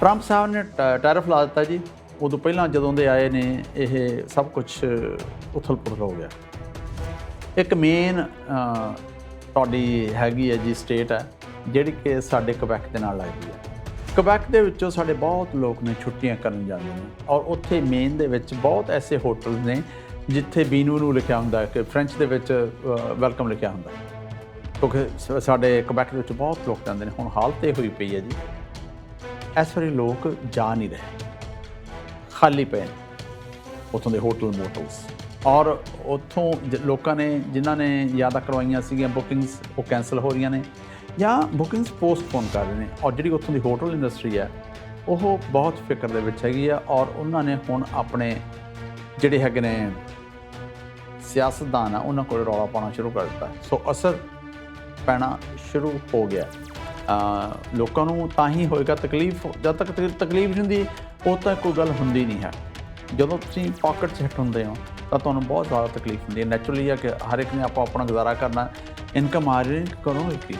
Trump ਸਾਹਿਬ ਨੇ ਟ- tariff ਲਾ ਦਿੱਤਾ ਜੀ। ਉਦੋਂ ਪਹਿਲਾਂ ਜਦੋਂ ਦੇ ਆਏ ਨੇ, ਇਹ ਸਭ ਕੁਝ ਉਥਲ-ਪੁਥਲ ਹੋ ਗਿਆ। ਇੱਕ ਮੇਨ ਤੁਹਾਡੀ ਹੈਗੀ ਹੈ ਜੀ ਸਟੇਟ ਹੈ, ਜਿਹੜੀ ਕਿ ਸਾਡੇ ਕਬੈਕ ਦੇ ਨਾਲ ਲੱਗਦੀ ਹੈ। ਕਬੈਕ ਦੇ ਵਿੱਚੋਂ ਸਾਡੇ ਬਹੁਤ ਲੋਕ ਨੇ ਛੁੱਟੀਆਂ ਕਰਨ ਜਾਂਦੇ ਨੇ ਔਰ ਉੱਥੇ ਮੇਨ ਦੇ ਵਿੱਚ ਬਹੁਤ ਐਸੇ ਹੋਟਲ ਨੇ, ਜਿੱਥੇ ਬੀਨੂ ਨੂੰ ਲਿਖਿਆ ਹੁੰਦਾ ਕਿ ਫ੍ਰੈਂਚ ਦੇ ਵਿੱਚ ਵੈਲਕਮ ਲਿਖਿਆ ਹੁੰਦਾ ਕਿਉਂਕਿ ਸ- ਸਾਡੇ ਕਬੈਕ ਦੇ ਵਿੱਚ ਬਹੁਤ ਲੋਕ ਜਾਂਦੇ ਨੇ। ਹੁਣ ਹਾਲਤ ਇਹ ਹੋਈ ਪਈ ਹੈ ਜੀ। ਇਸ ਵਾਰੀ ਲੋਕ ਜਾ ਨਹੀਂ ਰਹੇ। ਖਾਲੀ ਪਏ ਨੇ। ਉੱਥੋਂ ਦੇ ਹੋਟਲ ਮੋਟਲਸ ਔਰ ਉੱਥੋਂ ਜ- ਲੋਕਾਂ ਨੇ, ਜਿਨ੍ਹਾਂ ਨੇ ਜ਼ਿਆਦਾ ਕਰਵਾਈਆਂ ਸੀਗੀਆਂ ਬੁਕਿੰਗਸ ਉਹ ਕੈਨਸਲ ਹੋ ਰਹੀਆਂ ਨੇ। ਜਾਂ ਬੁਕਿੰਗਸ ਪੋਸਟਪੋਨ ਕਰ ਰਹੇ ਨੇ। ਔਰ ਜਿਹੜੀ ਉੱਥੋਂ ਦੀ ਹੋਟਲ ਇੰਡਸਟਰੀ ਹੈ, ਉਹ ਬਹੁਤ ਫਿਕਰ ਦੇ ਵਿੱਚ ਹੈਗੀ ਆ। ਔਰ ਉਹਨਾਂ ਨੇ ਹੁਣ ਆਪਣੇ ਜਿਹੜੇ ਹੈਗੇ ਨੇ ਸਿਆਸਤਦਾਨ ਆ, ਉਹਨਾਂ ਕੋਲ ਰੌਲਾ ਪਾਉਣਾ ਸ਼ੁਰੂ ਕਰ ਦਿੱਤਾ। ਸੋ ਅਸਰ ਪੈਣਾ ਸ਼ੁਰੂ ਹੋ ਗਿਆ। ਲੋਕਾਂ ਨੂੰ ਤਾਂ ਹੀ ਹੋਏਗਾ ਤਕਲੀਫ, ਜਦ ਤੱਕ ਤਕਲੀਫ ਨਹੀਂ ਹੁੰਦੀ, ਉਹ ਤਾਂ ਕੋਈ ਗੱਲ ਹੁੰਦੀ ਨਹੀਂ ਹੈ। ਜਦੋਂ ਤੁਸੀਂ ਪਾਕਟ 'ਚ ਹਿੱਟ ਹੁੰਦੇ ਹੋ, ਤਾਂ ਤੁਹਾਨੂੰ ਬਹੁਤ ਜ਼ਿਆਦਾ ਤਕਲੀਫ ਹੁੰਦੀ ਹੈ। ਨੈਚੁਰਲੀ ਆ ਕਿ ਹਰ ਇੱਕ ਨੇ ਆਪਾਂ ਆਪਣਾ ਗੁਜ਼ਾਰਾ ਕਰਨਾ ਇਨਕਮ ਆ ਰਹੀ ਕਰੋਗੇ ਕੀ